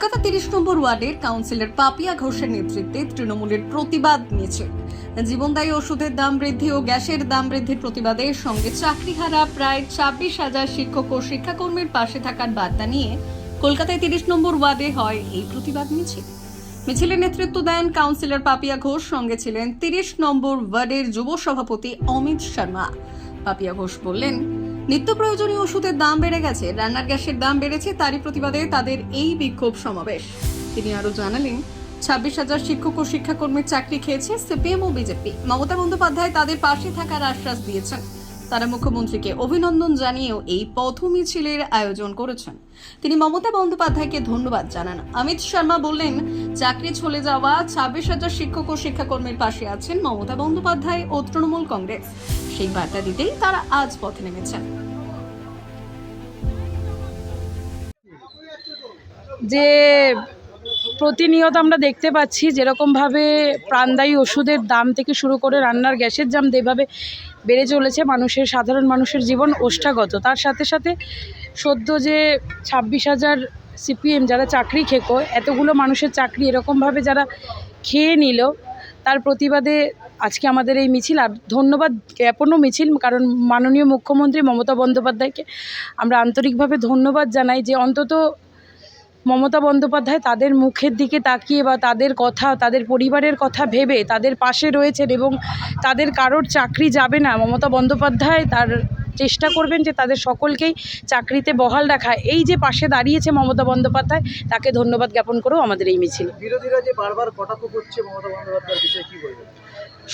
কলকাতা তিরিশ নম্বর ওয়ার্ডের কাউন্সিলর পাপিয়া ঘোষের নেতৃত্বে তৃণমূলের প্রতিবাদ মিছিল। জীবনদায়ী ওষুধের দাম বৃদ্ধি ও গ্যাসের দাম বৃদ্ধির প্রতিবাদে সঙ্গে চাকরিহারা প্রায় ছাব্বিশ হাজার শিক্ষক ও শিক্ষাকর্মীর পাশে থাকার বার্তা নিয়ে কলকাতায় তিরিশ নম্বর ওয়ার্ডে হয় এই প্রতিবাদ মিছিল। মিছিলের নেতৃত্ব দেন কাউন্সিলর পাপিয়া ঘোষ, সঙ্গে ছিলেন তিরিশ নম্বর ওয়ার্ডের যুব সভাপতি অমিত শর্মা। পাপিয়া ঘোষ বললেন নিত্য প্রয়োজনীয় ওষুধের দাম বেড়ে গেছে। রান্নার গ্যাসের দাম বেড়েছে, তারই প্রতিবাদে তাদের এই বিক্ষোভ সমাবেশ। তিনি আরও জানালেন, ছাব্বিশ হাজার শিক্ষক ও শিক্ষাকর্মীর চাকরি খেয়েছে সিপিএম ও বিজেপি। মমতা বন্দ্যোপাধ্যায় তাদের পাশে থাকার আশ্বাস দিয়েছেন। তারা মুখ্যমন্ত্রীকে অভিনন্দন জানিয়েও এই পথ মিছিলের আয়োজন করেছেন। তিনি মমতা বন্দ্যোপাধ্যায়কে ধন্যবাদ জানান। অমিত শর্মা বললেন, চাকরি চলে যাওয়া ছাব্বিশ হাজার শিক্ষক ও শিক্ষাকর্মীর পাশে আছেন মমতা বন্দ্যোপাধ্যায় ও তৃণমূল কংগ্রেস। সেই বার্তা দিতেই তারা আজ পথে নেমেছেন। যে প্রতিনিয়ত আমরা দেখতে পাচ্ছি যেরকমভাবে প্রাণদায়ী ওষুধের দাম থেকে শুরু করে রান্নার গ্যাসের দাম যেভাবে বেড়ে চলেছে, মানুষের, সাধারণ মানুষের জীবন ওষ্ঠাগত। তার সাথে সাথে সদ্য যে ছাব্বিশ হাজার সিপিএম যারা চাকরি খেকো, এতগুলো মানুষের চাকরি এরকমভাবে যারা খেয়ে নিল, তার প্রতিবাদে আজকে আমাদের এই মিছিল, আর ধন্যবাদ জ্ঞাপনও মিছিল, কারণ মাননীয় মুখ্যমন্ত্রী মমতা বন্দ্যোপাধ্যায়কে আমরা আন্তরিকভাবে ধন্যবাদ জানাই যে অন্তত মমতা বন্দ্যোপাধ্যায় তাদের মুখের দিকে তাকিয়ে বা তাদের কথা, তাদের পরিবারের কথা ভেবে তাদের পাশে রয়েছেন এবং তাদের কারোর চাকরি যাবে না। মমতা বন্দ্যোপাধ্যায় তার চেষ্টা করবেন যে তাদের সকলকেই চাকরিতে বহাল রাখা। এই যে পাশে দাঁড়িয়েছে মমতা বন্দ্যোপাধ্যায় তাকে ধন্যবাদ জ্ঞাপন করেও আমাদের এই মিছিল। বিরোধীরা যে বারবার কটাক্ষ করছে মমতা বন্দ্যোপাধ্যায়ের বিষয়ে কি বলবেন?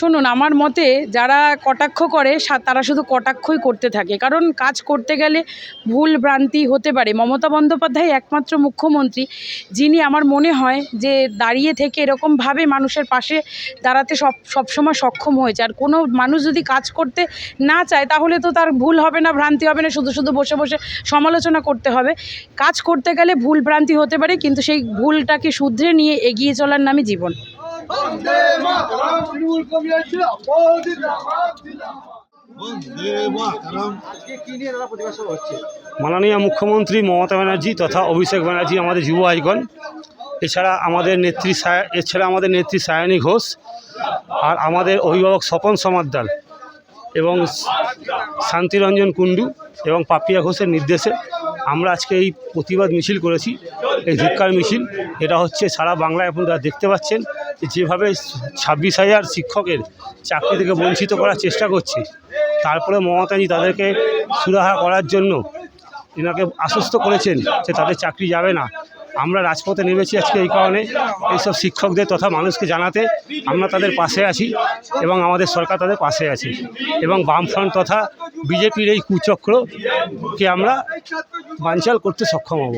শুনুন আমার মতে যারা কটাক্ষ করে তারা শুধু কটাক্ষই করতে থাকে। কারণ কাজ করতে গেলে ভুল ভ্রান্তি হতে পারে। মমতা বন্দ্যোপাধ্যায় একমাত্র মুখ্যমন্ত্রী যিনি আমার মনে হয় যে দাঁড়িয়ে থেকে এরকমভাবে মানুষের পাশে দাঁড়াতে সব সবসময় সক্ষম হয়েছে। আর কোনো মানুষ যদি কাজ করতে না চায় তাহলে তো তার ভুল হবে না ভ্রান্তি হবে না শুধু শুধু বসে বসে সমালোচনা করতে হবে। কাজ করতে গেলে ভুল ভ্রান্তি হতে পারে কিন্তু সেই ভুলটাকে শুধরে নিয়ে এগিয়ে চলার নামই জীবন। মাননীয় মুখ্যমন্ত্রী মমতা ব্যানার্জি তথা অভিষেক ব্যানার্জি আমাদের যুব আইকন এছাড়া আমাদের নেত্রী সায়া- এছাড়া আমাদের নেত্রী সায়নী ঘোষ আর আমাদের অভিভাবক স্বপন সমাদ্দার এবং শান্তিরঞ্জন কুণ্ডু এবং পাপিয়া ঘোষের নির্দেশে আমরা আজকে এই প্রতিবাদ মিছিল করেছি, এই ধিক্কার মিছিল। এটা হচ্ছে সারা বাংলায় আপনারা দেখতে পাচ্ছেন যেভাবে ছাব্বিশ হাজার শিক্ষকের চাকরি থেকে বঞ্চিত করার চেষ্টা করছে, তারপরে মমতাজি তাদেরকে সুরাহা করার জন্য এনাকে আশ্বস্ত করেছেন যে তাদের চাকরি যাবে না। আমরা রাজপথে নেমেছি আজকে এই কারণে। এইসব শিক্ষকদের তথা মানুষকে জানাতে আমরা তাদের পাশে আছি এবং আমাদের সরকার তাদের পাশে আছে। এবং বামফ্রন্ট তথা বিজেপির এই কুচক্রকে আমরা বাঞ্চাল করতে সক্ষম হব।